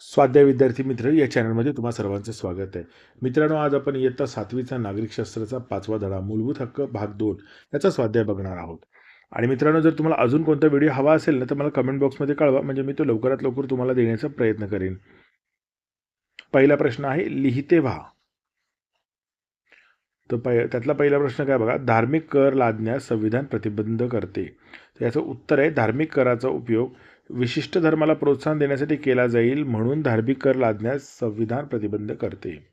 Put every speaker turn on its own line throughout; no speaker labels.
स्वाध्याय विद्यार्थी मित्र या चॅनलमध्ये तुम्हा सर्वांचे स्वागत आहे. मित्रांनो आज आपण इयत्ता सातवीचा नागरिकशास्त्राचा पाचवा धडा मूलभूत हक्क भाग दोन याचा स्वाध्याय बघणार आहोत. आणि मित्रांनो जर तुम्हाला अजून कोणता व्हिडिओ हवा असेल ना तर मला कमेंट बॉक्समध्ये कळवा म्हणजे मी तो लवकरात लवकर तुम्हाला देण्याचा प्रयत्न करेन. पहिला प्रश्न आहे लिहिते व्हा. तर पहि त्यातला पहिला प्रश्न काय बघा धार्मिक कर लादण्यास संविधान प्रतिबंध करते. तर याचं उत्तर आहे धार्मिक कराचा उपयोग विशिष्ट धर्माला प्रोत्साहन देण्यासाठी केला जाईल म्हणून धार्मिक कर लादण्यास संविधान प्रतिबंध करते.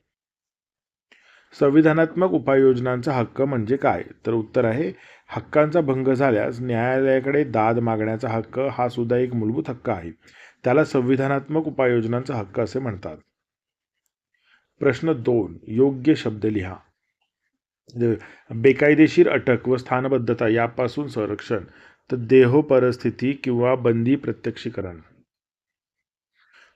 संविधानात्मक उपाययोजनांचा हक्क म्हणजे काय? तर उत्तर आहे हक्कांचा भंग झाल्यास न्यायालयाकडे दाद मागण्याचा हक्क हा सुद्धा एक मूलभूत हक्क आहे. त्याला संविधानात्मक उपाययोजनांचा हक्क असे म्हणतात. प्रश्न दोन योग्य शब्द लिहा. बेकायदेशीर अटक व स्थानबद्धता यापासून संरक्षण. तर देहो परिस्थिती किंवा बंदी प्रत्यक्षीकरण.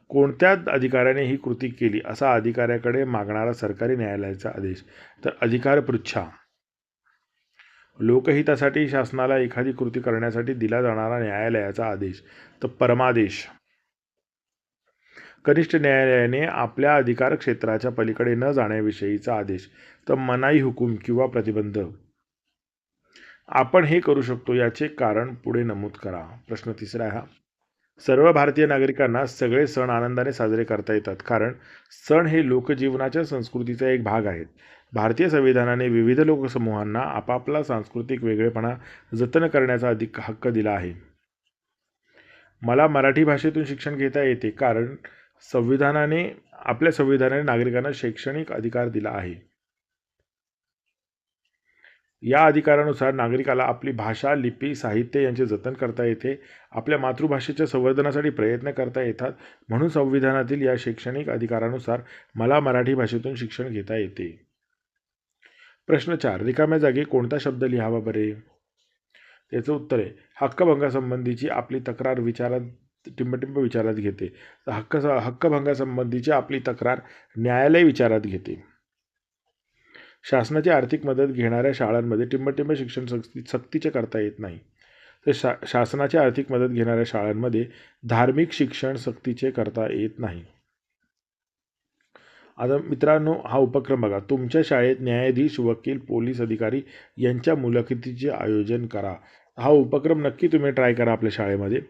कोणत्या अधिकाऱ्याने ही कृती केली असा अधिकाऱ्याकडे मागणारा सरकारी न्यायालयाचा आदेश. तर अधिकार पृच्छा. लोकहितासाठी शासनाला एखादी कृती करण्यासाठी दिला जाणारा न्यायालयाचा आदेश. तर परमादेश. कनिष्ठ न्यायालयाने आपल्या अधिकार क्षेत्राच्या पलीकडे न जाण्याविषयीचा आदेश. तर मनाई हुकूम किंवा प्रतिबंध. आपण हे करू शकतो याचे कारण पुढे नमूद करा. प्रश्न तिसरा हा. सर्व भारतीय नागरिकांना सगळे सण आनंदाने साजरे करता येतात कारण सण हे लोकजीवनाच्या संस्कृतीचा एक भाग आहेत. भारतीय संविधानाने विविध लोकसमूहांना आपापला सांस्कृतिक वेगळेपणा जतन करण्याचा अधिक हक्क दिला आहे. मला मराठी भाषेतून शिक्षण घेता येते कारण संविधानाने आपल्या संविधानाने नागरिकांना शैक्षणिक अधिकार दिला आहे. या अधिकारानुसार नागरिकाला आपली भाषा लिपी साहित्य यांचे जतन करता येते. आपल्या मातृभाषेच्या संवर्धनासाठी प्रयत्न करता येतात. म्हणून संविधानातील या शैक्षणिक अधिकारानुसार मला मराठी भाषेतून शिक्षण घेता येते. प्रश्न चार. रिकाम्या जागी कोणता शब्द लिहावा बरे? त्याचं उत्तर आहे. हक्कभंगासंबंधीची आपली तक्रार विचारात टिंबटिंब विचारात घेते. हक्क हक्कभंगासंबंधीची आपली तक्रार न्यायालय विचारात घेते. शासनाची आर्थिक मदत घेणाऱ्या शाळांमध्ये टिंबटिंब शिक्षण सक्ती सक्तीचे करता येत नाही. तर शा शासनाची आर्थिक मदत घेणाऱ्या शाळांमध्ये धार्मिक शिक्षण सक्तीचे करता येत नाही. आता मित्रांनो हा उपक्रम बघा. तुमच्या शाळेत न्यायाधीश वकील पोलीस अधिकारी यांच्या मुलाखतीचे आयोजन करा. हा उपक्रम नक्की तुम्ही ट्राय करा आपल्या शाळेमध्ये.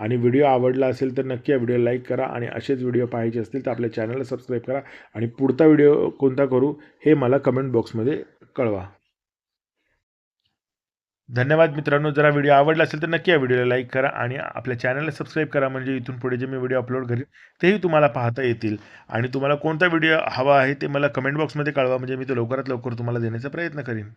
आणि व्हिडिओ आवडला असेल तर नक्की या व्हिडिओ लाईक करा आणि असेच व्हिडिओ पाहायचे असतील तर आपल्या चॅनलला सबस्क्राईब करा आणि पुढचा व्हिडिओ कोणता करू हे मला कमेंट बॉक्समध्ये कळवा. धन्यवाद मित्रांनो. जरा व्हिडिओ आवडला असेल तर नक्की या व्हिडिओला लाईक करा आणि आपल्या चॅनलला सबस्क्राईब करा. म्हणजे इथून पुढे जे मी व्हिडिओ अपलोड करेन तेही तुम्हाला पाहता येतील. आणि तुम्हाला कोणता व्हिडिओ हवा आहे ते मला कमेंट बॉक्समध्ये कळवा. म्हणजे मी तो लवकरात लवकर तुम्हाला देण्याचा प्रयत्न करेन.